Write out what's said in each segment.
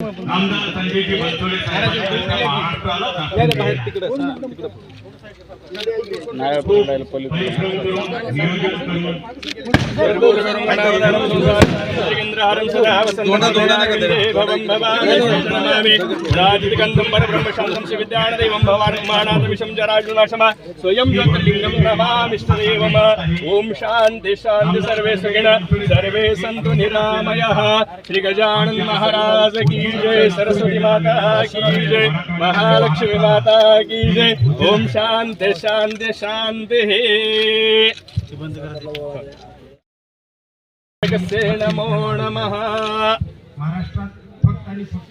आमदार संजयजी बनसोडे साहेबांनी महाराष्ट्राला दाखवून दिले. परिश्रम करून, नियोजन करून स्वयं ज्योतिर्लिंगं नमामिष्टदेवम ओम शांती शांती सर्वे सुखिन सर्वे सन्तु निरामयः श्री गजानन महाराज की जय सरस्वती माता की जय महालक्ष्मी माता की जय। ओम शांती शांती शांती जगत्से नमो नमः। महाराष्ट्रात फक्त आणि फक्त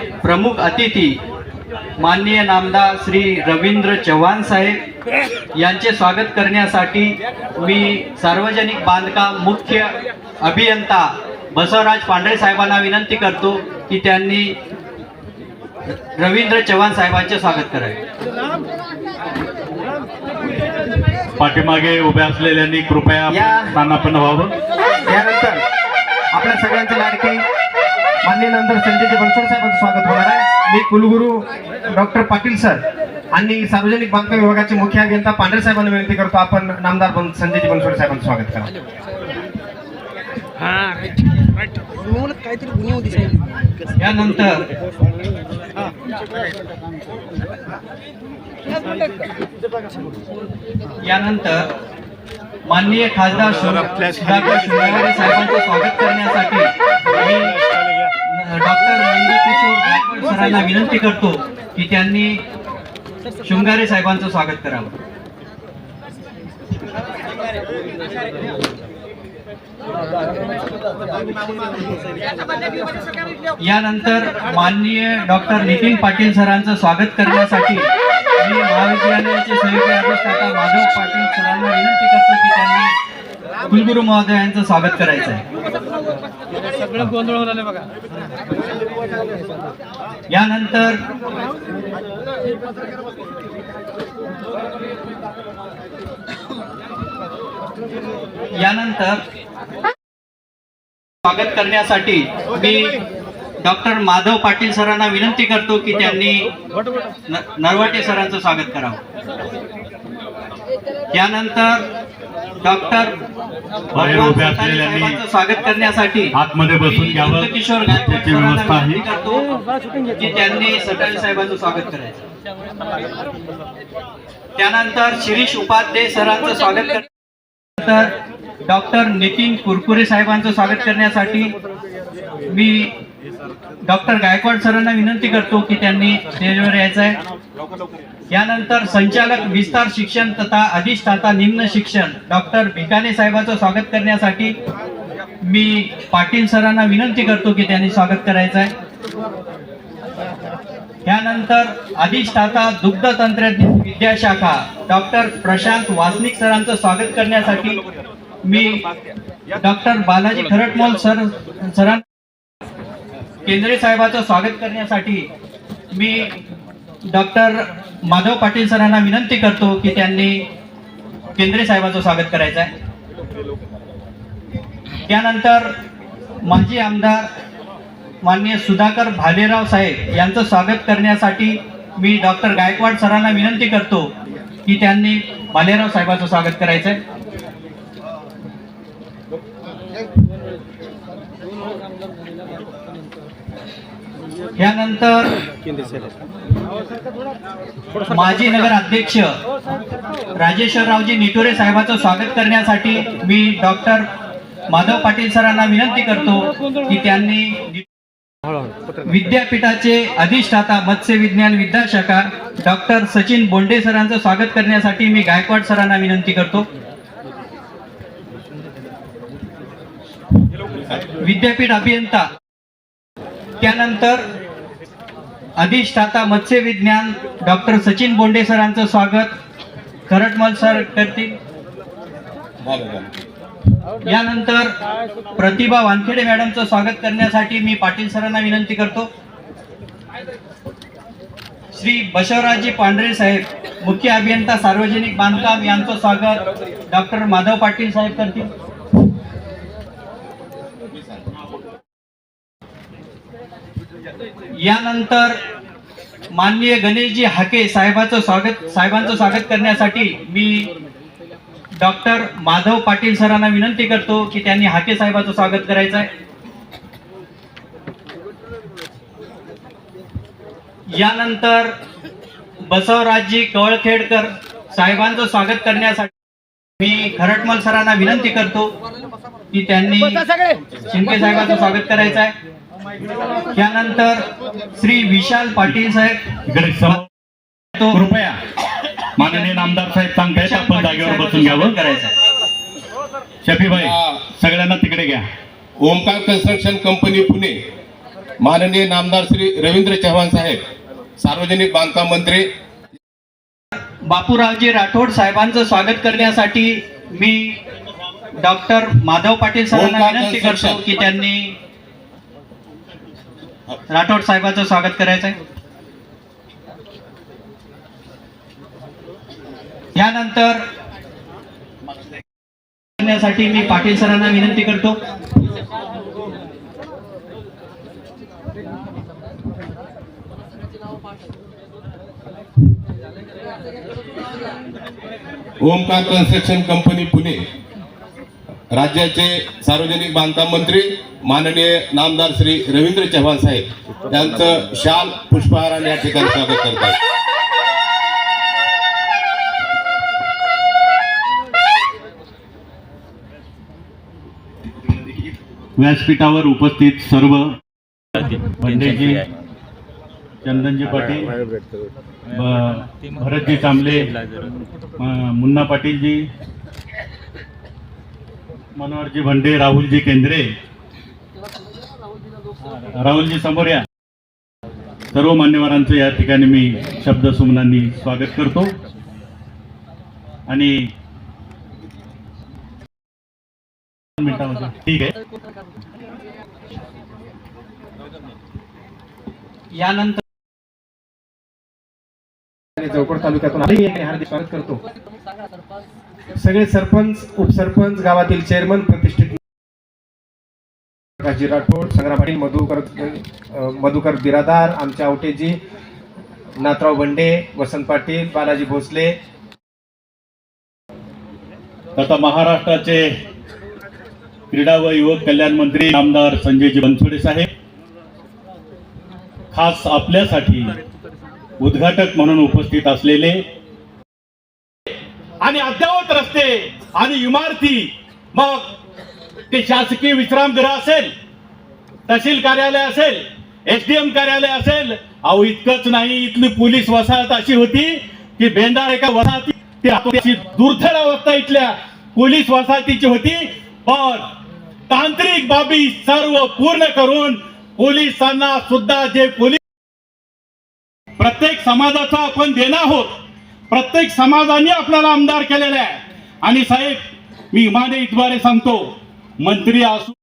प्रमुख अतिथी माननीय नामदार श्री रवींद्र चव्हाण साहेब. यांचे स्वागत करण्यासाठी मी सार्वजनिक बांधकाम मुख्य अभियंता बसवराज पांढरे साहेबांना विनंती करतो की त्यांनी रवींद्र चव्हाण साहेबांचे स्वागत करावे. पाठीमागे उभ्या असलेल्यांनी कृपया स्थानापन्न व्हावं. त्यानंतर आपल्या सगळ्यांचे लाडके मान्य नंतर संजयजी बनसोड साहेबांचं स्वागत होणार आहे. मी कुलगुरू डॉक्टर पाटील सर आणि सार्वजनिक बांधकाम विभागाचे मुख्य अभियंता पांढरे साहेबांना विनंती करतो आपण नामदार बन संजयजी बनसोड साहेबांचं स्वागत करा. यानंतर यानंतर माननीय खासदार साहेबांचे स्वागत करण्यासाठी मी डॉक्टर नंदकिशोर सरांना विनंती करतो की त्यांनी शृंगारे साहेबांचं स्वागत करावं. यानंतर माननीय डॉक्टर नितीन पाटील सरांचं स्वागत करण्यासाठी मी महाविद्यालयाचे संयुक्त अधिष्ठाता माधव पाटील सरांना विनंती करतो की त्यांनी कुलगुरू महोदयांचं स्वागत करायचं आहे. सगळं यानंतर यानंतर स्वागत करण्यासाठी मी डॉक्टर माधव पाटील सरांना विनंती करतो की त्यांनी नरवाटे सरांचं स्वागत करावं. यानंतर डॉक्टर उभे असलेल्यांनी स्वागत करण्यासाठी आतमध्ये बसून घ्यावं किशोर त्याची व्यवस्था आहे. की त्यांनी सटाळे साहेबांचं स्वागत करायचं. त्यानंतर शिरीष उपाध्ये सरांचं स्वागत करण्यानंतर डॉक्टर नितीन कुरकुरे साहेबांचं स्वागत करण्यासाठी मी डॉक्टर गायकवाड सरांना विनंती करतो की त्यांनी स्टेजवर यायचं आहे यानंतर संचालक विस्तार शिक्षण तथा अधिष्ठाता निम्न शिक्षण डॉक्टर भिकाने साहेबांचं स्वागत करण्यासाठी मी पाटील सरांना विनंती करतो की त्यांनी स्वागत करायचं आहे. यानंतर अधिष्ठाता दुग्ध तंत्रज्ञान विद्याशाखा डॉक्टर प्रशांत वासनिक सरांचं स्वागत करण्यासाठी मी डॉक्टर बालाजी खरटमोल सर सरां केंद्रे साहेबाचं स्वागत करण्यासाठी मी डॉक्टर माधव पाटील सरांना विनंती करतो की त्यांनी केंद्रे साहेबाचं स्वागत करायचं आहे त्यानंतर माजी आमदार माननीय सुधाकर भालेराव साहेब यांचं स्वागत करण्यासाठी मी डॉक्टर गायकवाड सरांना विनंती करतो की त्यांनी भालेराव साहेबांचं स्वागत करायचं आहे यानंतर माजी नगर अध्यक्ष राजेश्वररावजी निटोरे साहेबांचं स्वागत करण्यासाठी मी डॉक्टर माधव पाटील सरांना विनंती करतो की त्यांनी विद्यापीठाचे अधिष्ठाता मत्स्य विज्ञान विद्याशाखा डॉक्टर सचिन बोंडे सरांचं स्वागत करण्यासाठी मी गायकवाड सरांना विनंती करतो. विद्यापीठ अभियंता. त्यानंतर अधिष्ठाता मत्स्य विज्ञान डॉक्टर सचिन बोंडे सरांचं स्वागत. खरटमल सर करतील. यानंतर प्रतिभा वानखेडे मॅडमचं स्वागत करण्यासाठी मी पाटील सरांना विनंती करतो. श्री बशवराजी पांढरे साहेब मुख्य अभियंता सार्वजनिक बांधकाम यांचं स्वागत. डॉक्टर माधव पाटील साहेब करतील. यानंतर माननीय गणेशजी हाके साहेबाचं स्वागत साहेबांचं स्वागत करण्यासाठी मी डॉक्टर माधव पाटील सरांना विनंती करतो की त्यांनी हाके साहेबाचं स्वागत करायचं आहे. यानंतर बसवराजजी कवळखेडकर साहेबांचं स्वागत करण्यासाठी मी खरटमल सरांना विनंती करतो की त्यांनी शिंदे साहेबांचं स्वागत करायचं आहे. त्यानंतर श्री विशाल पाटील साहेब. इकडे तो कृपया माननीय नामदार साहेब सांगतायत आपण जागेवर बसून घ्यावं. करायचं. शफीभाई सगळ्यांना तिकडे घ्या. Omkar construction company Pune. माननीय नामदार श्री रवींद्र चव्हाण साहेब सार्वजनिक बांधकाम मंत्री. बापूरावजी राठोड साहेबांचं स्वागत करण्यासाठी मी डॉक्टर माधव पाटील सरांना विनंती करतो. की त्यांनी राठोड साहेबांचं स्वागत करायचं आहे यानंतर करण्यासाठी मी पाटील सरांना विनंती करतो. Omkar construction company Pune. राज्याचे सार्वजनिक बांधकाम मंत्री माननीय नामदार श्री रवींद्र चव्हाण साहेब यांचं शाल पुष्पहाराने या ठिकाणी स्वागत करतात. व्यासपीठावर उपस्थित सर्व पंडेजी चंदनजी पाटील भरतजी कांबळे मुन्ना पाटीलजी मनोहरजी भंडे राहुलजी केंद्रे. राहुलजी समोर या. सर्व मान्यवरांचं या ठिकाणी मी शब्द सुमनांनी स्वागत करतो. आणि ठीक आहे. यानंतर चौकड तालुक्यातून. हार्दिक स्वागत करतो. सगळे सरपंच उपसरपंच गावातील चेअरमन प्रतिष्ठित प्रकाशजी राठोड संग्राम पाटील मधुकर मधुकर बिरादार आमच्या आवटेजी नाथराव बंडे वसंत पाटील बालाजी भोसले. आता महाराष्ट्राचे क्रीडा व युवक कल्याण मंत्री आमदार संजयजी बनसोडे साहेब. खास आपल्यासाठी उद्घाटक म्हणून उपस्थित असलेले आणि अद्यावत रस्ते आणि इमारती मग ते शासकीय विश्रामगृह असेल तहसील कार्यालय असेल एसडीएम कार्यालय असेल अहो इतकंच नाही इथली पोलीस वसाहत अशी होती की बेंदार एका वसाहती ती दुर्धर अवस्था इथल्या पोलीस वसाहतीची होती. पण तांत्रिक बाबी सर्व पूर्ण करून पोलिसांना सुद्धा जे पोलीस प्रत्येक समाजाचा आपण देणार आहोत प्रत्येक समाजाने आपल्याला आमदार केलेला आहे. आणि साहेब मी इमाने इतबारे सांगतो मंत्री असू